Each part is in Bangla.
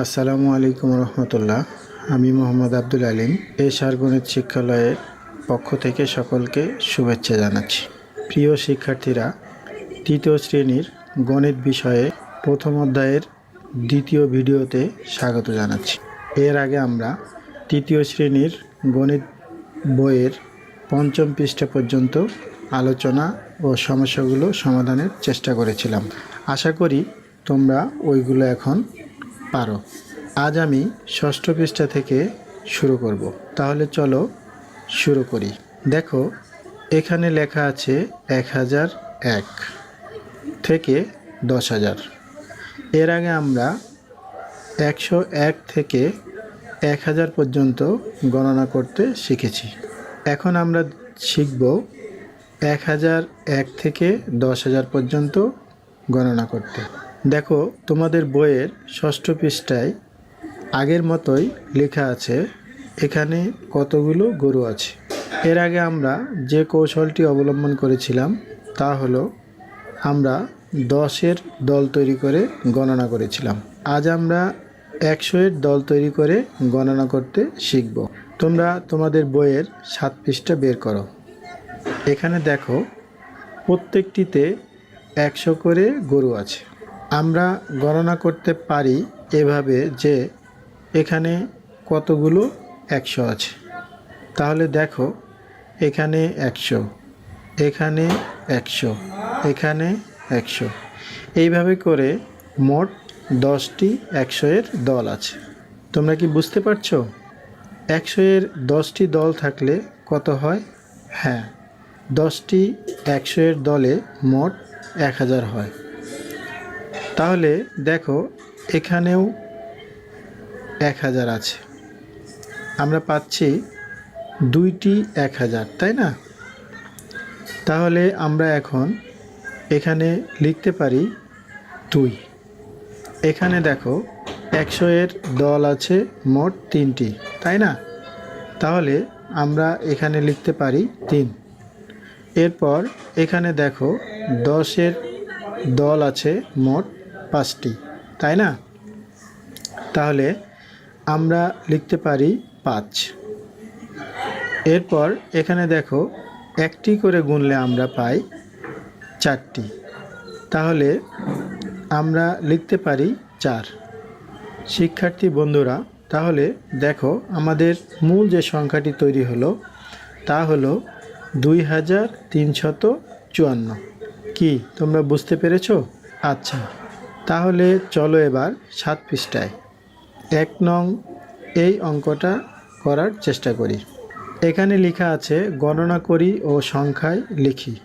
আসসালামু আলাইকুম রহমতুল্লাহ। আমি মোহাম্মদ আব্দুল আলিম এই সারগণিত শিক্ষালয়ের পক্ষ থেকে সকলকে শুভেচ্ছা জানাচ্ছি। প্রিয় শিক্ষার্থীরা, তৃতীয় শ্রেণির গণিত বিষয়ে প্রথম অধ্যায়ের দ্বিতীয় ভিডিওতে স্বাগত জানাচ্ছি। এর আগে আমরা তৃতীয় শ্রেণির গণিত বইয়ের পঞ্চম পৃষ্ঠা পর্যন্ত আলোচনা ও সমস্যাগুলো সমাধানের চেষ্টা করেছিলাম। আশা করি তোমরা ওইগুলো এখন পারো। আজ আমি ষষ্ঠ পৃষ্ঠা থেকে শুরু করব। তাহলে চলো শুরু করি। দেখো, এখানে লেখা আছে এক হাজার এক থেকে দশ হাজার। এর আগে আমরা একশো এক থেকে এক হাজার পর্যন্ত গণনা করতে শিখেছি। এখন আমরা শিখব এক হাজার এক থেকে দশ হাজার পর্যন্ত গণনা করতে। দেখো, তোমাদের বইয়ের ষষ্ঠ পৃষ্ঠায় আগের মতোই লেখা আছে, এখানে কতগুলো গরু আছে। এর আগে আমরা যে কৌশলটি অবলম্বন করেছিলাম, তা হলো আমরা দশের দল তৈরি করে গণনা করেছিলাম। আজ আমরা একশো এর দল তৈরি করে গণনা করতে শিখব। তোমরা তোমাদের বইয়ের সাত পৃষ্ঠা বের করো। এখানে দেখো, প্রত্যেকটিতে একশো করে গরু আছে। আমরা গণনা করতে পারি এভাবে যে এখানে কতগুলো একশো আছে। তাহলে দেখো, এখানে একশো এখানে একশো এখানে একশো। এইভাবে করে মোট দশটি একশো এর দল আছে। তোমরা কি বুঝতে পারছ? একশো এর দশটি দল থাকলে কত হয়? হ্যাঁ দশটি একশো এর দলে মোট এক হাজার হয়। তাহলে দেখো, এখানেও এক হাজার আছে। আমরা পাচ্ছি দুইটি এক হাজার, তাই না? তাহলে আমরা এখন এখানে লিখতে পারি দুই। এখানে দেখো, একশো এর দল আছে মোট তিনটি, তাই না? তাহলে আমরা এখানে লিখতে পারি তিন। এরপর এখানে দেখো, দশের দল আছে মোট পাঁচটি, তাই না? তাহলে আমরা লিখতে পারি পাঁচ। এরপর এখানে দেখো, একটি করে গুনলে আমরা পাই চারটি। তাহলে আমরা লিখতে পারি চার। শিক্ষার্থী বন্ধুরা, তাহলে দেখো, আমাদের মূল যে সংখ্যাটি তৈরি হলো, তা হলো দুই হাজার তিনশত চুয়ান্ন। কি, তোমরা বুঝতে পেরেছ? আচ্ছা। তাহলে চলো এবার সাত পৃষ্ঠায়। এক নং, এই অঙ্কটা করার চেষ্টা করি। এখানে লেখা আছে, গণনা করি ও সংখ্যায় লিখি।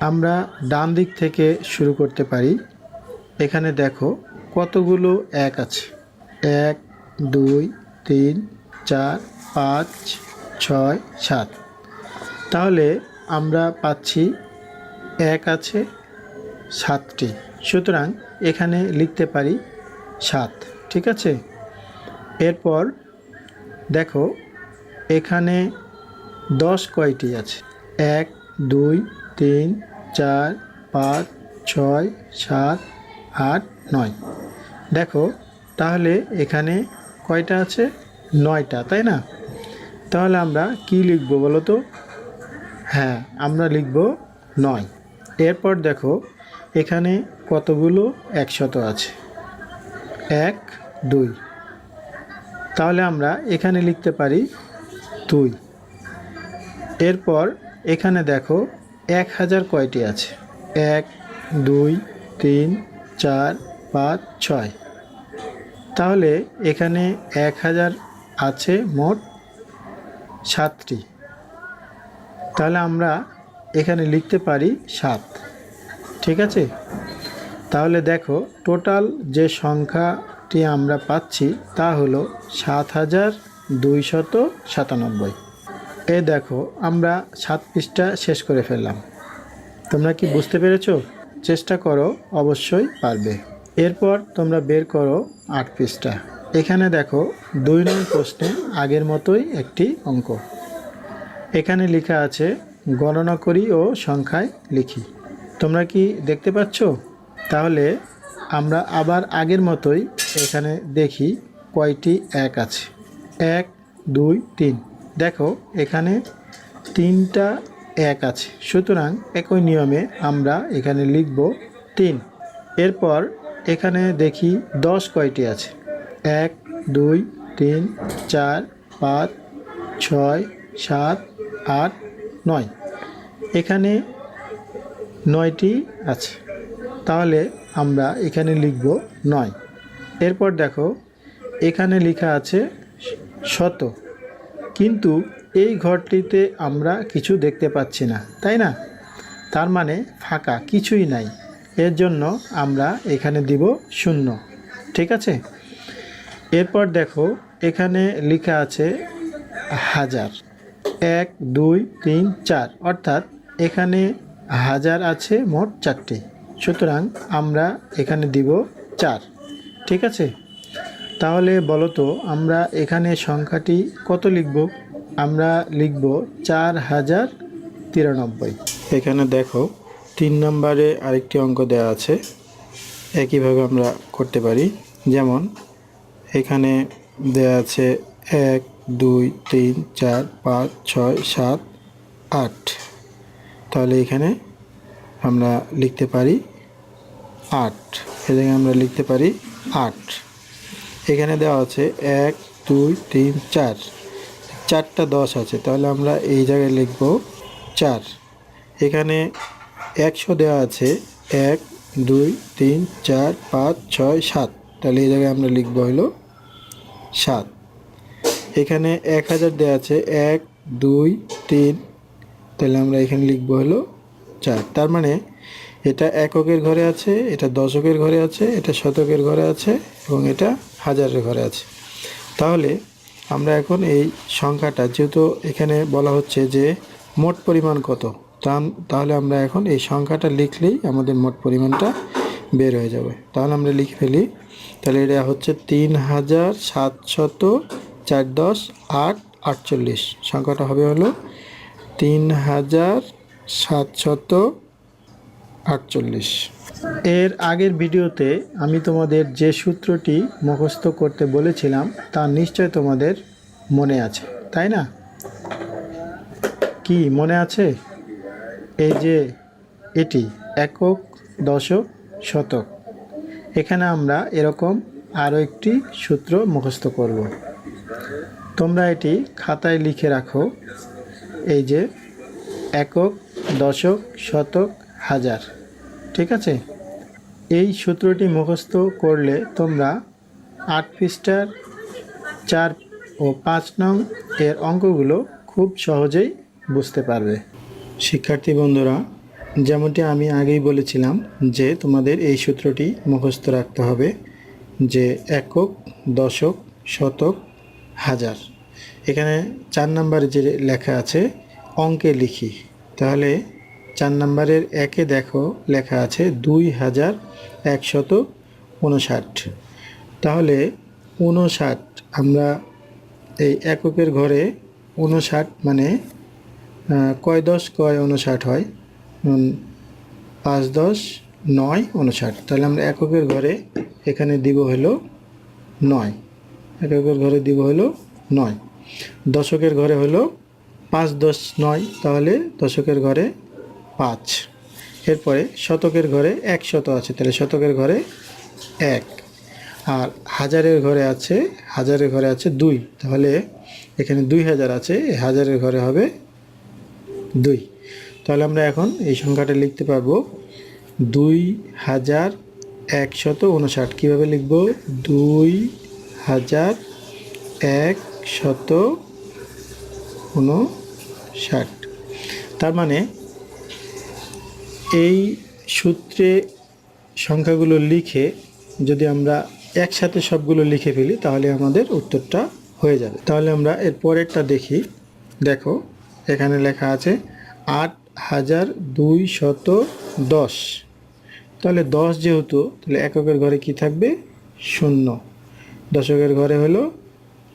আমরা ডান দিক থেকে শুরু করতে পারি। এখানে দেখো, কতগুলো এক আছে? এক, দুই, তিন, চার, পাঁচ, ছয়, সাত। তাহলে আমরা পাচ্ছি এক আছে সাতটি। সুতরাং এখানে লিখতে পারি সাত, ঠিক আছে? এরপর দেখো, এখানে দশ কয়টি আছে? এক, দুই, তিন, চার, পাঁচ, ছয়, সাত, আট, নয়। দেখো, তাহলে এখানে কয়টা আছে? নয়টা, তাই না? তাহলে আমরা কি লিখব বলো তো? হ্যাঁ আমরা লিখব নয়। এরপর দেখো এখানে কতগুলো? একশত আছে। এক, দুই। তাহলে আমরা এখানে লিখতে পারি দুই। এরপর এখানে দেখো এক হাজার কয়টি আছে? এক, দুই, তিন, চার, পাঁচ, ছয়। তাহলে এখানে এক হাজার আছে মোট সাতটি। তাহলে আমরা এখানে লিখতে পারি সাত। ঠিক আছে? তাহলে দেখো টোটাল যে সংখ্যাটি আমরা পাচ্ছি তা হলো সাত হাজার দুইশত সাতানব্বই। এ দেখো, আমরা সাত পৃষ্ঠা শেষ করে ফেললাম। তোমরা কি বুঝতে পেরেছ? চেষ্টা করো, অবশ্যই পারবে। এরপর তোমরা বের করো আট পৃষ্ঠা। এখানে দেখো, দুই নং প্রশ্নে আগের মতোই একটি অঙ্ক। এখানে লেখা আছে, গণনা করি ও সংখ্যায় লিখি। তোমরা কি দেখতে পাচ্ছ? তাহলে আমরা আবার আগের মতোই এখানে দেখি কয়টি এক আছে। এক, দুই, তিন। দেখো, এখানে তিনটা এক আছে। সুতরাং একই নিয়মে আমরা এখানে লিখব তিন। এরপর এখানে দেখি দশ কয়টি আছে। এক, দুই, তিন, চার, পাঁচ, ছয়, সাত, আট, নয়। এখানে নয়টি আছে। তাহলে আমরা এখানে লিখব নয়। এরপর দেখো, এখানে লেখা আছে শত। কিন্তু এই ঘরটিতে আমরা কিছু দেখতে পাচ্ছি না, তাই না? তার মানে ফাঁকা, কিছুই নাই। এর জন্য আমরা এখানে দিব শূন্য। ঠিক আছে? এরপর দেখো, এখানে লেখা আছে হাজার। এক, দুই, তিন, চার। অর্থাৎ এখানে হাজার আছে মোট চারটি। সুতরাং আমরা এখানে দিব চার। ঠিক আছে? তাহলে বলো তো, আমরা এখানে সংখ্যাটি কত লিখব? আমরা লিখব চার হাজার তিরানব্বই। এখানে দেখো, তিন নম্বরে আরেকটি অঙ্ক দেওয়া আছে। একইভাবে আমরা করতে পারি। যেমন, এখানে দেওয়া আছে এক, দুই, তিন, চার, পাঁচ, ছয়, সাত, আট। তাহলে এখানে আমরা লিখতে পারি আট। এখানে আমরা লিখতে পারি আট। এখানে দেওয়া আছে এক, দুই, তিন, চার। চারটা দশ আছে, তাহলে আমরা এই জায়গায় লিখব চার। এখানে একশো দেওয়া আছে এক, দুই, তিন, চার, পাঁচ, ছয়, সাত। তাহলে এই জায়গায় আমরা লিখব হলো সাত। এখানে এক হাজার দেওয়া আছে এক, দুই, তিন তাহলে আমরা এখানে লিখব হলো চার। তার মানে এটা এককের ঘরে আছে, এটা দশকের ঘরে আছে, এটা শতকের ঘরে আছে এবং এটা হাজারের ঘরে আছে। তাহলে আমরা এখন এই সংখ্যাটা, যেহেতু এখানে বলা হচ্ছে যে মোট পরিমাণ কত তাহলে আমরা এখন এই সংখ্যাটা লিখলেই আমাদের মোট পরিমাণটা বের হয়ে যাবে। তাহলে আমরা লিখে ফেলি, তাহলে এটা হচ্ছে তিন হাজার সাতশত চার দশ আট আটচল্লিশ। সংখ্যাটা হবে হলো তিন হাজার সাতশত আটচল্লিশ। এর আগের ভিডিওতে আমি তোমাদের যে সূত্রটি মুখস্থ করতে বলেছিলাম, তা নিশ্চয় তোমাদের মনে আছে, তাই না? কি মনে আছে? এই যে এটি একক দশক শতক। এখানে আমরা এরকম আরও একটি সূত্র মুখস্থ করব। তোমরা এটি খাতায় লিখে রাখো। এই যে একক, দশক, শতক, হাজার। ঠিক আছে? এই সূত্রটি মুখস্থ করলে তোমরা আট পৃষ্ঠার চার ও পাঁচ নং এর অঙ্কগুলো খুব সহজেই বুঝতে পারবে। শিক্ষার্থী বন্ধুরা, যেমনটি আমি আগেই বলেছিলাম যে তোমাদের এই সূত্রটি মুখস্থ রাখতে হবে যে একক, দশক, শতক, হাজার। এখানে চার নাম্বারে যে লেখা আছে, অঙ্কে লিখি। তাহলে চার নাম্বারের একে দেখো, লেখা আছে দুই হাজার একশত উনষাট। তাহলে উনষাট আমরা এই এককের ঘরে উনষাট মানে কয় দশ, কয় উনষাট হয়? পাঁচ দশ, নয় উনষাট। তাহলে আমরা এককের ঘরে এখানে দিব হলো নয়। এককের ঘরে দিব হলো নয়। দশকের ঘরে হলো পাঁচ দশ নয়, তাহলে দশকের ঘরে পাঁচ। এরপরে শতকের ঘরে এক শত আছে, তাহলে শতকের ঘরে এক। আর হাজারের ঘরে আছে, হাজারের ঘরে আছে দুই, তাহলে এখানে দুই হাজার আছে হাজারের ঘরে হবে দুই। তাহলে আমরা এখন এই সংখ্যাটা লিখতে পারব দুই হাজার একশত উনষাট। কীভাবে লিখব? দুই হাজার এক শত উনষাট তার মানে এই সূত্রে সংখ্যাগুলো লিখে যদি আমরা একসাথে সবগুলো লিখে ফেলি, তাহলে আমাদের উত্তরটা হয়ে যাবে। তাহলে আমরা এর পরেরটা দেখি। দেখো, এখানে লেখা আছে আট হাজার দুই শত দশ। তাহলে দশ যেহেতু, তাহলে এককের ঘরে কি থাকবে? শূন্য। দশকের ঘরে হলো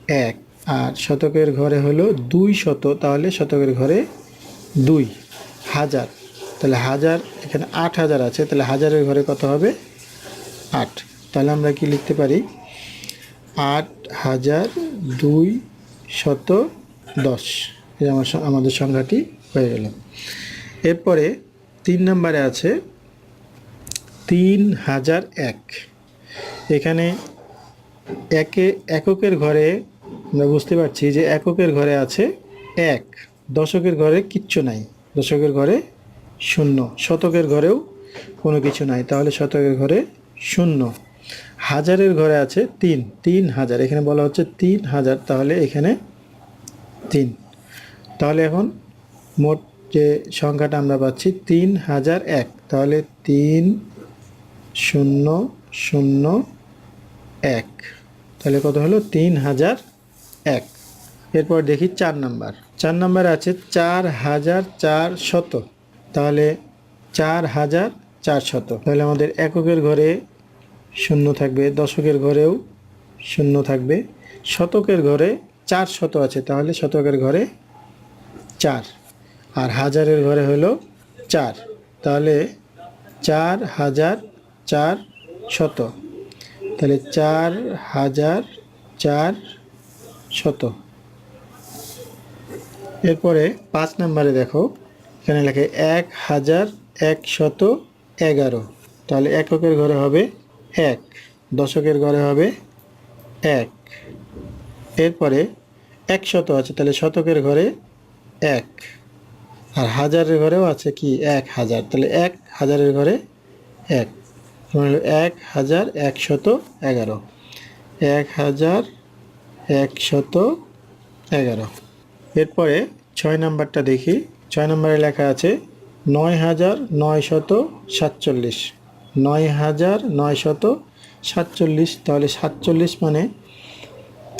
এক। আর শতকের ঘরে হলো দুই শত, তাহলে শতকের ঘরে দুই, হাজার। তাহলে হাজার, এখানে আট হাজার আছে, তাহলে হাজারের ঘরে কত হবে? আট। তাহলে আমরা কি লিখতে পারি? আট হাজার দুই শত দশ। আমার আমাদের সংখ্যাটি হয়ে গেল। এরপরে তিন নম্বরে আছে তিন হাজার এক। এখানে একে এককের ঘরে আমরা বুঝতে পারছি যে এককের ঘরে আছে এক, দশকের ঘরে কিচ্ছু নাই, দশকের ঘরে শূন্য, শতকের ঘরেও কোনো কিছু নাই, তাহলে শতকের ঘরে শূন্য। হাজারের ঘরে আছে তিন তিন হাজার, এখানে বলা হচ্ছে তিন হাজার, তাহলে এখানে তিন। তাহলে এখন মোট যে সংখ্যাটা আমরা পাচ্ছি তিন হাজার এক, তাহলে তিন শূন্য শূন্য, এক। তাহলে কত হলো? তিন হাজার এক। এরপর দেখি চার নাম্বার। চার নাম্বার আছে চার হাজার চার শত। তাহলে চার হাজার চার শত। তাহলে আমাদের এককের ঘরে শূন্য থাকবে, দশকের ঘরেও শূন্য থাকবে। শতকের ঘরে চার শত আছে, তাহলে শতকের ঘরে চার। আর হাজারের ঘরে হলো চার। তাহলে চার হাজার চার শত। তাহলে চার হাজার চার শত এরপরে পাঁচ নম্বরে দেখো, এখানে লেখে এক হাজার এক শত এগারো। তাহলে এককের ঘরে হবে এক, দশকের ঘরে হবে এক। এরপরে এক শত আছে, তাহলে শতকের ঘরে এক। আর হাজারের ঘরেও আছে কি? এক হাজার। তাহলে এক হাজারের ঘরে এক। এক হাজার একশত এগারো। এক হাজার একশত এগারো। এরপরে ছয় নাম্বারটা দেখি। ছয় নম্বরে লেখা আছে, নয় হাজার নয় শত সাতচল্লিশ। নয় হাজার নয় শত সাতচল্লিশ, তাহলে সাতচল্লিশ মানে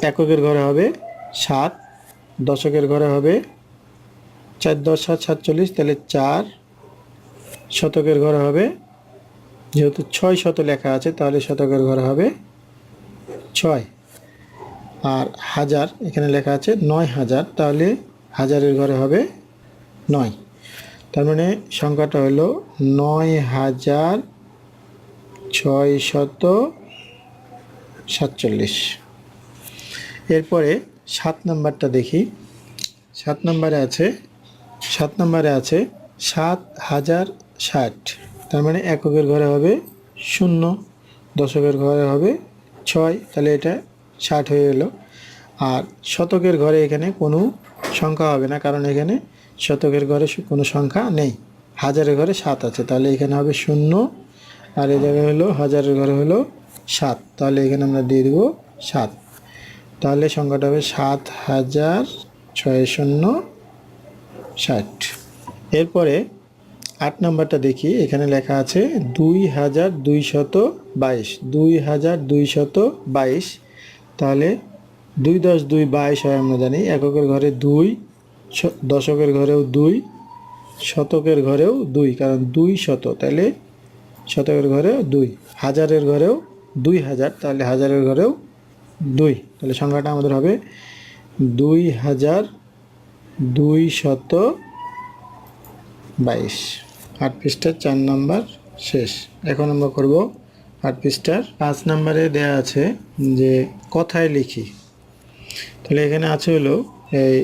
এককের ঘরে হবে সাত, দশকের ঘরে হবে চার দশ সাত সাতচল্লিশ, তাহলে চার শতকের ঘরে হবে। যেহেতু ছয় শত লেখা আছে, তাহলে শতকের ঘরে হবে ছয়। আর হাজার, এখানে লেখা আছে নয় হাজার, তাহলে হাজারের ঘরে হবে নয়। তার মানে সংখ্যাটা হলো নয় হাজার ছয় শত সাতচল্লিশ। এরপরে সাত নাম্বারটা দেখি। সাত নম্বরে আছে, সাত নম্বরে আছে সাত হাজার ষাট। তার মানে এককের ঘরে হবে শূন্য, দশকের ঘরে হবে ছয়। তাহলে এটা ষাট হয়ে গেল আর শতকের ঘরে এখানে কোনো সংখ্যা হবে না, কারণ এখানে শতকের ঘরে কোনো সংখ্যা নেই। হাজারের ঘরে সাত আছে, তাহলে এখানে হবে শূন্য। আর এই জায়গায় হলো, হাজারের ঘরে হলো সাত, তাহলে এখানে আমরা দিয়ে দেবো সাত। তাহলে সংখ্যাটা হবে সাত হাজার ছয় শূন্য ষাট। এরপরে আট নম্বরটা দেখি, এখানে লেখা আছে দুই হাজার দুই শত বাইশ, দুই হাজার দুই শত বাইশ। তাহলে দুই দশ দুই বাইশ হয় আমরা জানি। এককের ঘরে দুই দশকের ঘরেও দুই, শতকের ঘরেও দুই, কারণ দুই শত, তাহলে শতকের ঘরেও দুই, হাজারের ঘরেও দুই হাজার, তাহলে হাজারের ঘরেও দুই, তাহলে সংখ্যাটা আমাদের হবে দুই হাজার দুই শত বাইশ। আট পৃষ্ঠার চার নাম্বার শেষ। এখন আমরা করব আট পৃষ্ঠার পাঁচ নাম্বারে দেয়া আছে যে, কথায় লিখি। তাহলে এখানে আছে হলো, এই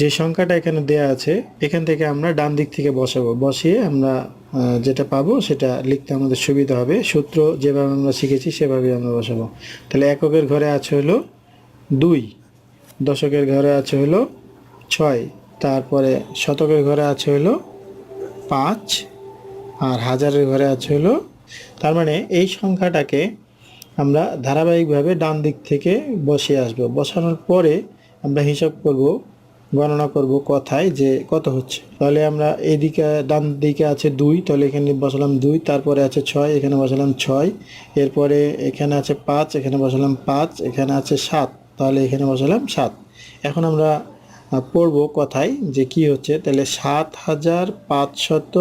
যে সংখ্যাটা এখানে দেয়া আছে, এখান থেকে আমরা ডান দিক থেকে বসাবো। বসিয়ে আমরা যেটা পাবো সেটা লিখতে আমাদের সুবিধা হবে। সূত্র যেভাবে আমরা শিখেছি সেভাবে আমরা বসাবো। তাহলে এককের ঘরে আছে হলো দুই, দশকের ঘরে আছে হলো ছয়, তারপরে শতকের ঘরে আছে হলো পাঁচ, আর হাজারের ঘরে আছে হলো তার মানে এই সংখ্যাটাকে আমরা ধারাবাহিকভাবে ডান দিক থেকে বসিয়ে আসব। বসানোর পরে আমরা হিসাব করব, গণনা করব কথায় যে কত হচ্ছে। তাহলে আমরা এইদিকে ডান দিকে আছে দুই, তাহলে এখানে বসালাম দুই, তারপরে আছে ছয়, এখানে বসালাম ছয়, এরপরে এখানে আছে পাঁচ, এখানে বসালাম পাঁচ, এখানে আছে সাত, তাহলে এখানে বসালাম সাত। এখন আমরা পড়ব কথায় যে কি হচ্ছে। তাহলে সাত হাজার পাঁচশত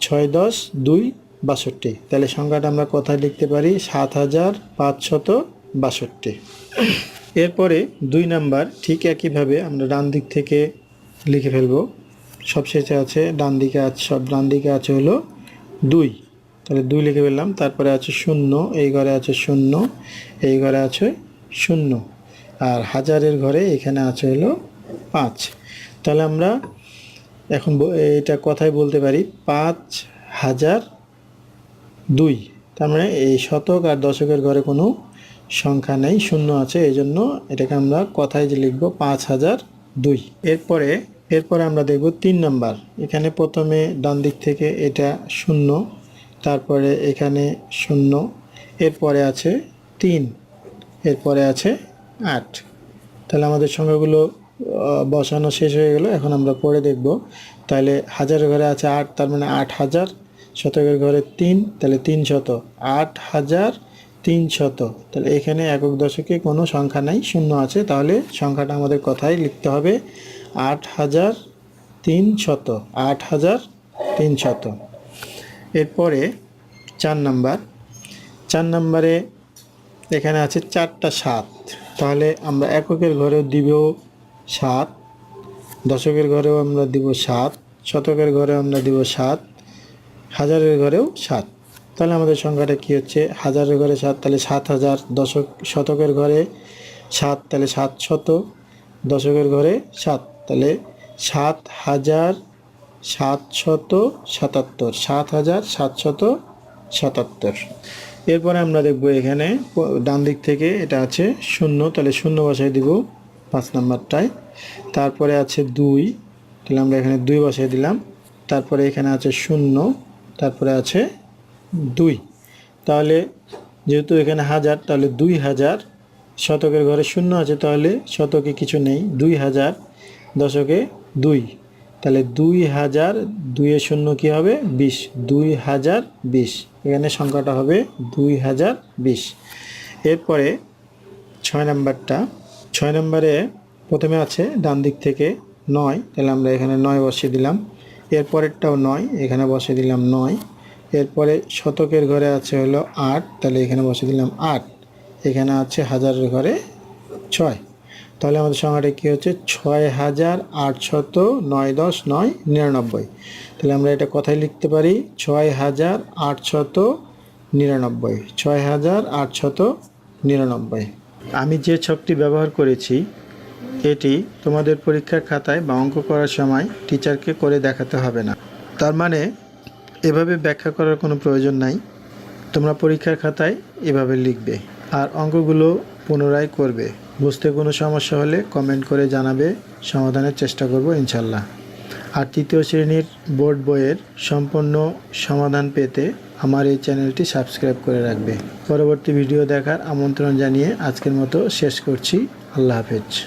ছয় দশ দুই বাষট্টি। তাহলে সংখ্যাটা আমরা কোথায় লিখতে পারি? সাত হাজার পাঁচশত বাষট্টি। এরপরে দুই নাম্বার ঠিক একইভাবে আমরা ডান দিক থেকে লিখে ফেলব। সবশেষে আছে, ডান দিকে আছে সব ডান দিকে আছে হলো দুই। তাহলে দুই লিখে ফেললাম, তারপরে আছে শূন্য, এই ঘরে আছে শূন্য, এই ঘরে আছে শূন্য। আর হাজারের ঘরে এখানে আছে হলো পাঁচ। তাহলে আমরা এখন এটা কথায় বলতে পারি, পাঁচ হাজার দুই। তার মানে এই শতক আর দশকের ঘরে কোনো সংখ্যা নেই, শূন্য আছে এই জন্য এটাকে আমরা কথায় যে লিখব পাঁচ হাজার দুই। এরপরে এরপরে আমরা দেখব তিন নাম্বার। এখানে প্রথমে ডান দিক থেকে এটা শূন্য, তারপরে এখানে শূন্য, এরপরে আছে তিন, এরপরে আছে আট। তাহলে আমাদের সংখ্যাগুলো বসানো শেষ হয়ে গেল, এখন আমরা পরে দেখব। তাহলে হাজার ঘরে আছে আট, তার মানে আট হাজার শতকের ঘরে তিন, তাহলে তিন শত। আট হাজার তিন শত। তাহলে এখানে একক দশকে কোনো সংখ্যা নাই, শূন্য আছে। তাহলে সংখ্যাটা আমাদের কথায় লিখতে হবে আট হাজার তিন শত, আট হাজার তিন শত। এরপরে চার নাম্বার। চার নাম্বারে এখানে আছে চারটা সাত। তাহলে আমরা এককের ঘরেও দিব সাত, দশকের ঘরেও আমরা দিব সাত, শতকের ঘরেও আমরা দিব সাত হাজারের ঘরেও সাত। তাহলে আমাদের সংখ্যাটা কী হচ্ছে? হাজারের ঘরে সাত, তাহলে সাত হাজার দশক শতকের ঘরে সাত, তাহলে সাত শত দশকের ঘরে সাত। তাহলে সাত হাজার সাতশত সাতাত্তর, সাত হাজার সাতশত সাতাত্তর। এরপরে আমরা দেখব এখানে ডান দিক থেকে এটা আছে শূন্য, তাহলে শূন্য বসাই দিব পাঁচ নাম্বারটায়। তারপরে আছে দুই, তাহলে আমরা এখানে দুই বসাই দিলাম। তারপরে এখানে আছে শূন্য তারপরে আছে দুই। তাহলে যেহেতু এখানে হাজার, তাহলে দুই হাজার শতকের ঘরে শূন্য আছে, তাহলে শতকে কিছু নেই, দুই হাজার দশকে দুই। তাহলে দুই হাজার দুইয়ে শূন্য কী হবে? বিশ। দুই হাজার বিশ। এখানে সংখ্যাটা হবে দুই হাজার বিশ। এরপরে ছয় নাম্বারটা। ছয় নম্বরে প্রথমে আছে ডান দিক থেকে নয়। তাহলে আমরা এখানে নয় বসিয়ে দিলাম। এরপরেরটাও নয়, এখানে বসে দিলাম নয়। এরপরে শতকের ঘরে আছে হলো আট, তাহলে এখানে বসে দিলাম আট। এখানে আছে হাজারের ঘরে ছয়। তাহলে আমাদের সংখ্যাটা কী হচ্ছে? ছয় হাজার আটশত নয় দশ নয় নিরানব্বই। তাহলে আমরা এটা কথায় লিখতে পারি, ছয় হাজার আটশত নিরানব্বই। ছয় হাজার আটশত নিরানব্বই। আমি যে ছকটি ব্যবহার করেছি এটি তোমাদের পরীক্ষার খাতায় বা অঙ্ক করার সময় টিচারকে করে দেখাতে হবে না। তার মানে এভাবে ব্যাখ্যা করার কোনো প্রয়োজন নাই। তোমরা পরীক্ষার খাতায় এভাবে লিখবে আর অঙ্কগুলো পুনরায় করবে। বুঝতে কোনো সমস্যা হলে কমেন্ট করে জানাবে, সমাধানের চেষ্টা করব ইনশাল্লাহ আর তৃতীয় শ্রেণির বোর্ড বইয়ের সম্পূর্ণ সমাধান পেতে আমার এই চ্যানেলটি সাবস্ক্রাইব করে রাখবে। পরবর্তী ভিডিও দেখার আমন্ত্রণ জানিয়ে আজকের মতো শেষ করছি। আল্লাহ হাফেজ।